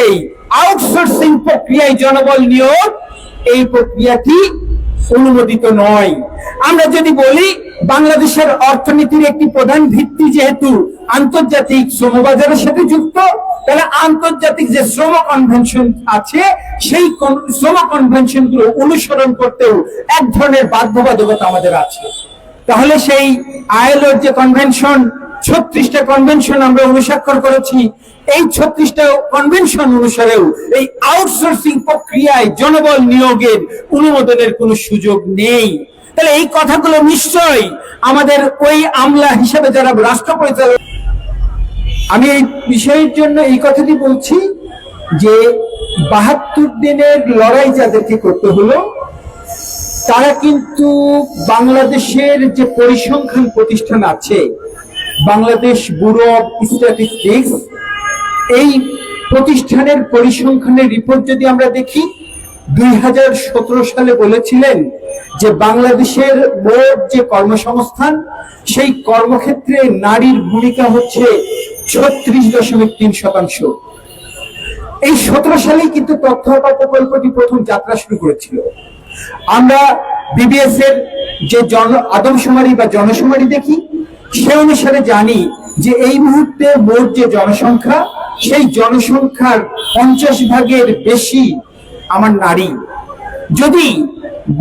কিছুতেই আউটসোর্সিং প্রক্রিয়ায় জনবল নিয়োগ, এই প্রক্রিয়াটি অনুমোদিত নয়। আমরা যদি বলি, বাংলাদেশের অর্থনীতির একটি প্রধান ভিত্তি যেহেতু আন্তর্জাতিক শ্রমবাজারের সাথে যুক্ত, তাহলে আন্তর্জাতিক যে শ্রম কনভেনশন আছে, সেই শ্রম কনভেনশনগুলো অনুসরণ করতেও এক ধরনের বাধ্যবাধকতা আমাদের আছে। তাহলে সেই আইএলওর যে কনভেনশন ছত্রিশটা কনভেনশন আমরা অনুস্বাক্ষর করেছি। এই ছত্রিশটা কনভেনশন অনুসারেও এই আউটসোর্সিং প্রক্রিয়ায় জনবল নিয়োগের অনুমোদনের কোনো সুযোগ নেই। তাহলে এই কথাগুলো নিশ্চয়ই আমাদের ওই আমলা হিসেবে যারা রাষ্ট্র পরিচালনা আমি এই বিষয়ের জন্য এই কথাটি বলছি যে বাহাত্তর দিনের লড়াই যাদেরকে করতে হলো, তারা কিন্তু বাংলাদেশের যে পরিসংখ্যান প্রতিষ্ঠান আছে বাংলাদেশ ব্যুরো অফ স্ট্যাটিস্টিক্স এই প্রতিষ্ঠানের পরিসংখ্যানের রিপোর্ট যদি আমরা দেখি, দুই হাজার সতেরো সালে বলেছিলেন যে বাংলাদেশের মোট যে কর্মসংস্থান, সেই কর্মক্ষেত্রে নারীর ভূমিকা হচ্ছে ছত্রিশ দশমিক তিন শতাংশ। এই সতেরো সালেই কিন্তু তথ্য প্রকল্পটি প্রথম যাত্রা শুরু করেছিল। আমরা বিবিএস এর যে জন আদমশুমারি বা জনশুমারি দেখি সে অনুসারে জানি যে এই মুহূর্তে মোট যে জনসংখ্যা, সেই জনসংখ্যার পঞ্চাশ ভাগের বেশি আমার নারী। যদি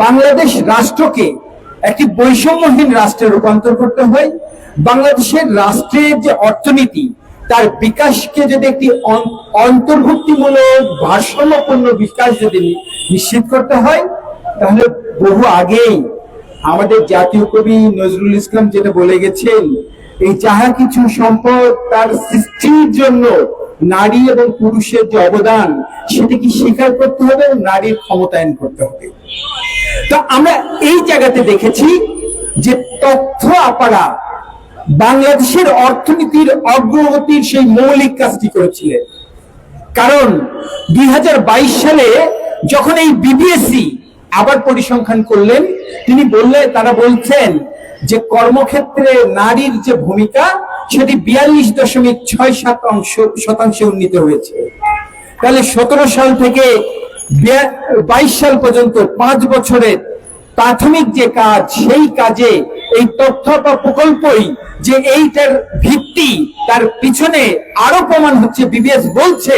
বাংলাদেশ রাষ্ট্রকে একটি বৈষম্যহীন রাষ্ট্রে রূপান্তর করতে হয়, বাংলাদেশের রাষ্ট্রের যে অর্থনীতি, তার বিকাশকে যদি একটি অন্তর্ভুক্তিমূলক, ভারসাম্যপূর্ণ বিকাশ যদি নিশ্চিত করতে হয়, তাহলে বহু আগেই আমাদের জাতীয় কবি নজরুল ইসলাম যেটা বলে গেছেন, এই যাহা কিছু সম্পদ তার সৃষ্টির জন্য নারী এবং পুরুষের যে অবদান সেটাকে স্বীকার করতে হবে নারীর ক্ষমতায়ন করতে হবে? তো আমরা এই জায়গাতে দেখেছি যে তথ্য আপারা বাংলাদেশের অর্থনীতির অগ্রগতির সেই মৌলিক কাজটি করেছিলেন। কারণ দুই হাজার বাইশ সালে যখন এই বিবিএসসি আবার পরিসংখ্যান করলেন তিনি বললে, তারা বলছেন যে কর্মক্ষেত্রে নারীর যে ভূমিকা, সেটি বিয়াল্লিশ দশমিক ছয় শতাংশ শতাংশে উন্নীত হয়েছে। তাহলে সতেরো সাল থেকে বাইশ সাল পর্যন্ত পাঁচ বছরের প্রাথমিক যে কাজ, সেই কাজে এই তথ্য বা প্রকল্পই যে এইটার ভিত্তি, তার পিছনে আরও প্রমাণ হচ্ছে, বিবিএস বলছে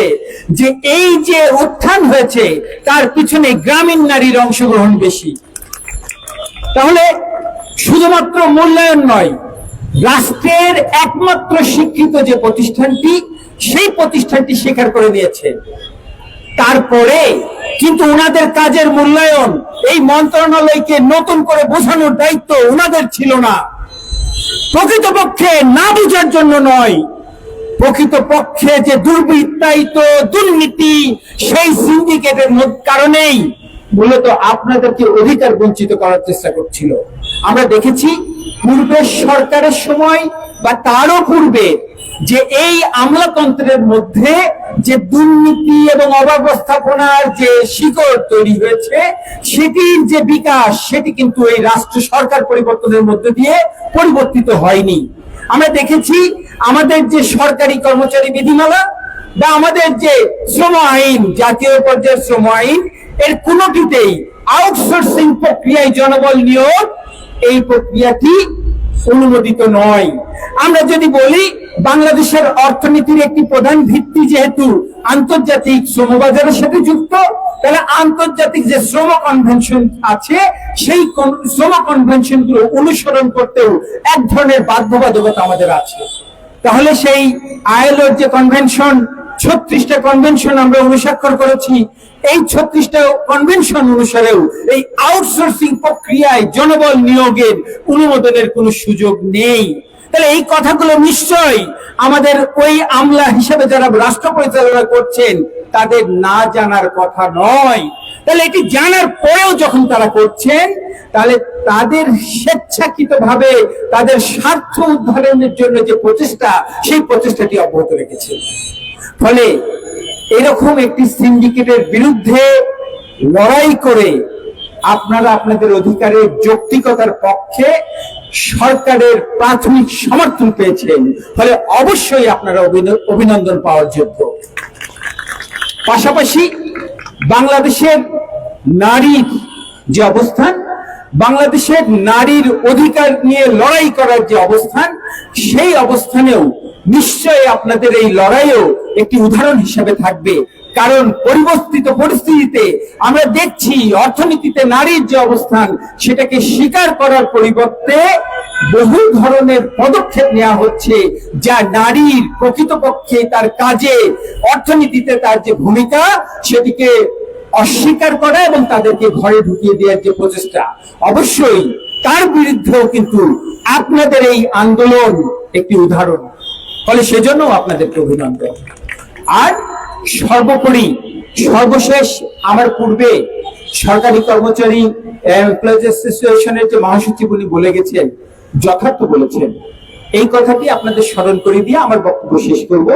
যে এই যে উত্থান হয়েছে, তার পিছনে গ্রামীণ নারীর অংশগ্রহণ বেশি। তাহলে শুধুমাত্র মূল্যায়ন নয়, রাষ্ট্রের একমাত্র শিক্ষিত যে প্রতিষ্ঠানটি, সেই প্রতিষ্ঠানটি স্বীকার করে নিয়েছে। তারপরে কিন্তু ওনাদের কাজের মূল্যায়ন, এই মন্ত্রণালয়কে নতুন করে বোঝানোর দায়িত্ব ওনাদের ছিল না। প্রকৃতপক্ষে না বোঝার জন্য নয়, প্রকৃতপক্ষে যে দুর্বৃত্তায়িত দুর্নীতি সেই সিন্ডিকেটের কারণেই মূলত আপনাদেরকে অধিকার বঞ্চিত করার চেষ্টা করছিল। আমরা দেখেছি পূর্বের সরকারের সময় বা তারও পূর্বে যে এই আমলাতন্ত্রের মধ্যে যে দুর্নীতি এবং অব্যবস্থাপনার যে শিকড় তৈরি হয়েছে, সেটির যে বিকাশ, সেটি কিন্তু এই রাষ্ট্র সরকার পরিবর্তনের মধ্যে দিয়ে পরিবর্তিত হয়নি। আমরা দেখেছি আমাদের যে সরকারি কর্মচারী বিধিমালা বা আমাদের যে শ্রম আইন, জাতীয় পর্যায়ের শ্রম আইন এর কোনোটিতেই আউটসোর্সিং প্রক্রিয়ায় জনবল নিয়োগ এই প্রক্রিয়াটি অনুমোদিত নয়। আমরা যদি বলি, বাংলাদেশের অর্থনীতির একটি প্রধান ভিত্তি যেহেতু আন্তর্জাতিক শ্রমবাজারের সাথে যুক্ত, তাহলে আন্তর্জাতিক যে শ্রম কনভেনশন আছে, সেই শ্রম কনভেনশনগুলো অনুসরণ করতেও এক ধরনের বাধ্যবাধকতা আমাদের আছে। তাহলে সেই আইএলওর যে কনভেনশন ছত্রিশটা কনভেনশন আমরা অনুস্বাক্ষর করেছি। এই ছত্রিশটা কনভেনশন অনুসারেও এই আউটসোর্সিং প্রক্রিয়ায় জনবল নিয়োগের অনুমোদনের কোনো সুযোগ নেই। তাহলে এই কথাগুলো নিশ্চয়ই আমাদের ওই আমলা হিসেবে যারা রাষ্ট্র পরিচালনা করছেন, তাদের না জানার কথা নয়। তাহলে এটি জানার পরেও যখন তারা করছেন, তাহলে তাদের স্বেচ্ছাকৃত ভাবে তাদের স্বার্থ উদ্ধারণের জন্য যে প্রচেষ্টা, সেই প্রচেষ্টাটি অব্যাহত রেখেছে। ফলে এরকম একটি সিন্ডিকেটের বিরুদ্ধে লড়াই করে আপনারা আপনাদের অধিকারের যৌক্তিকতার পক্ষে সরকারের প্রাথমিক সমর্থন পেয়েছেন ফলে অবশ্যই আপনারা অভিন- অভিনন্দন পাওয়ার যোগ্য। পাশাপাশি বাংলাদেশের নারীর যে অবস্থান, বাংলাদেশের নারীর অধিকার নিয়ে লড়াই করার যে অবস্থান, সেই অবস্থানেও নিশ্চয়ই আপনাদের এই লড়াইও একটি উদাহরণ হিসেবে থাকবে। কারণ পরিবর্তিত পরিস্থিতিতে আমরা দেখছি অর্থনীতিতে নারীর যে অবস্থান, সেটাকে স্বীকার করার পরিবর্তে বহু ধরনের পদক্ষেপ নেওয়া হচ্ছে, যা নারীর প্রকৃতপক্ষে তার কাজে, অর্থনীতিতে তার যে ভূমিকা, সেটিকে অস্বীকার করা এবং তাদেরকে ঘরে ঢুকিয়ে দেওয়ার যে প্রচেষ্টা। অবশ্যই তার বিরুদ্ধেও কিন্তু আপনাদের এই আন্দোলন একটি উদাহরণ। ফলে সেজন্য আপনাদেরকে অভিনন্দন। আর সর্বোপরি, সর্বশেষ আমার পূর্বে সরকারি কর্মচারী এমপ্লয়েজ অ্যাসোসিয়েশনের যে মহাসচিব উনি বলে গেছেন, যথার্থ বলেছেন, এই কথাটি আপনাদের স্মরণ করে দিয়ে আমার বক্তব্য শেষ করব।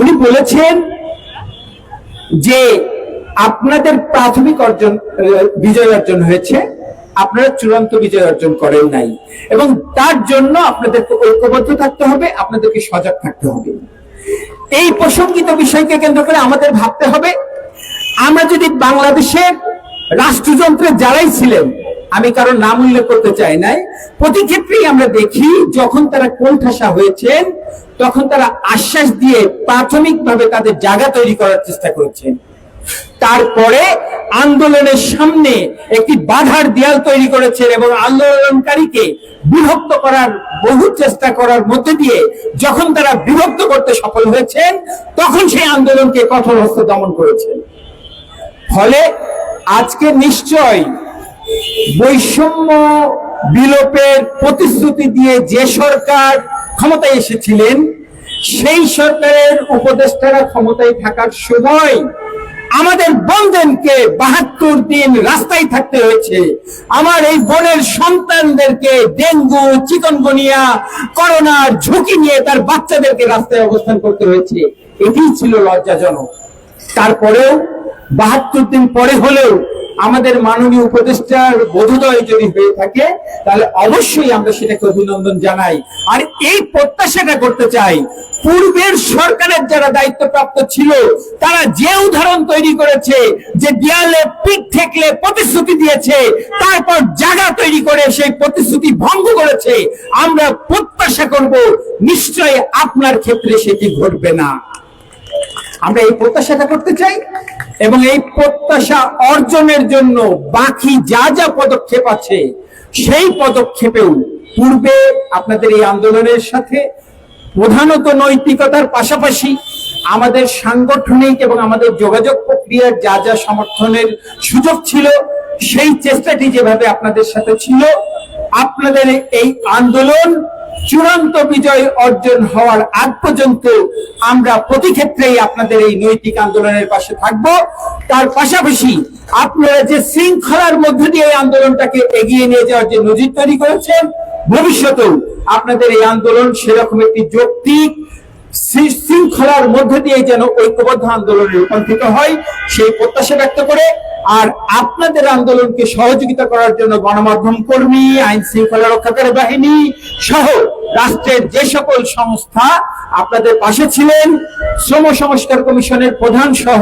উনি বলেছেন যে আপনাদের প্রাথমিক অর্জন বিজয় অর্জন হয়েছে, আপনারা চূড়ান্ত বিজয় অর্জন করেন নাই। এবং তার জন্য আপনাদেরকে ঐক্যবদ্ধ থাকতে হবে, আপনাদেরকে সজাগ থাকতে হবে। এই প্রসঙ্গিত বিষয়কে কেন্দ্র করে আমাদের ভাবতে হবে। আমরা যদি বাংলাদেশের রাষ্ট্রযন্ত্রে যারাই ছিলেন, আমি কারও নাম উল্লেখ করতে চাই নাই, প্রতি ক্ষেত্রেই আমরা দেখি যখন তারা কোণঠাসা হয়েছেন, তখন তারা আশ্বাস দিয়ে প্রাথমিকভাবে তাদের জায়গা তৈরি করার চেষ্টা করেছেন। তারপরে আন্দোলনের সামনে একটি বাধার দেয়াল তৈরি করেছেন এবং আন্দোলনকারীকে বিভক্ত করার বহু চেষ্টা করার মধ্যে দিয়ে যখন তারা বিভক্ত করতে সফল হয়েছেন, তখন সেই আন্দোলনকে কঠোর হস্তে দমন করেছেন। ফলে আজকে নিশ্চয় বৈষম্য বিলোপের প্রতিশ্রুতি দিয়ে যে সরকার ক্ষমতায় এসেছিলেন, সেই সরকারের উপদেষ্টারা ক্ষমতায় থাকার সময় আমাদের বন্ধনকে বাহাত্তর দিন রাস্তায় থাকতে হয়েছে। আমার এই বোনের সন্তানদেরকে ডেঙ্গু, চিকনগুনিয়া, করোনার ঝুঁকি নিয়ে তার বাচ্চাদেরকে রাস্তায় অবস্থান করতে হয়েছে। এটি ছিল লজ্জাজনক। তারপরেও বাহাত্তর দিন পরে হলেও আমাদের মাননীয় উপদেষ্টার বোধোদয় যদি হয়ে থাকে, তাহলে অবশ্যই আমরা সেটাকে অভিনন্দন জানাই। আর এই প্রত্যাশাটা করতে চাই, পূর্বের সরকারের যারা দায়িত্বপ্রাপ্ত ছিল, তারা যে উদাহরণ তৈরি করেছে, যে দেয়ালে পিঠ ঠেকলে প্রতিশ্রুতি দিয়েছে, তারপর জায়গা তৈরি করে সেই প্রতিশ্রুতি ভঙ্গ করেছে, আমরা প্রত্যাশা করব নিশ্চয় আপনার ক্ষেত্রে সেটি ঘটবে না। আমরা এই প্রত্যাশাটা করতে চাই এবং এই প্রত্যাশা অর্জনের জন্য বাকি যা যা পদক্ষেপ আছে, সেই পদক্ষেপেও পূর্বে আপনাদের এই আন্দোলনের সাথে প্রধানত নৈতিকতার পাশাপাশি আমাদের সাংগঠনিক এবং আমাদের যোগাযোগ প্রক্রিয়ার যা যা সমর্থনের সুযোগ ছিল, সেই চেষ্টাটি যেভাবে আপনাদের সাথে ছিল, আপনাদের এই আন্দোলন চূড়ান্ত বিজয় অর্জন হওয়ার আগ পর্যন্ত আমরা প্রতি ক্ষেত্রেই আপনাদের এই নৈতিক আন্দোলনের পাশে থাকব। তার পাশাপাশি আপনারা যে শৃঙ্খলার মধ্য দিয়ে এই আন্দোলনটাকে এগিয়ে নিয়ে যাওয়ার যে নজির তৈরি করেছেন, ভবিষ্যতেও আপনাদের এই আন্দোলন সেরকম একটি যৌক্তিক শৃঙ্খলার মধ্য দিয়ে যেন ঐক্যবদ্ধ আন্দোলনে রূপান্তরিত হয়, সেই প্রত্যাশা ব্যক্ত করে আর আপনাদের আন্দোলনকে সহযোগিতা করার জন্য গণমাধ্যম কর্মী, আইন শৃঙ্খলা রক্ষাকারী বাহিনী সহ রাষ্ট্রের যে সকল সংস্থা আপনাদের পাশে ছিলেন, শ্রম সংস্কার কমিশনের প্রধান সহ,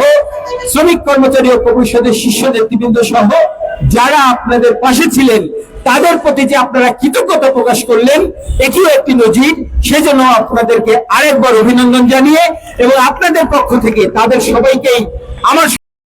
শ্রমিক কর্মচারী ও পরিষদের শীর্ষ নেতৃবৃন্দ সহ যারা আপনাদের পাশে ছিলেন, তাদের প্রতি যে আপনারা কৃতজ্ঞতা প্রকাশ করলেন, এটিও একটি নজির। সেজন্য আপনাদেরকে আরেকবার অভিনন্দন জানিয়ে এবং আপনাদের পক্ষ থেকে তাদের সবাইকেই আমার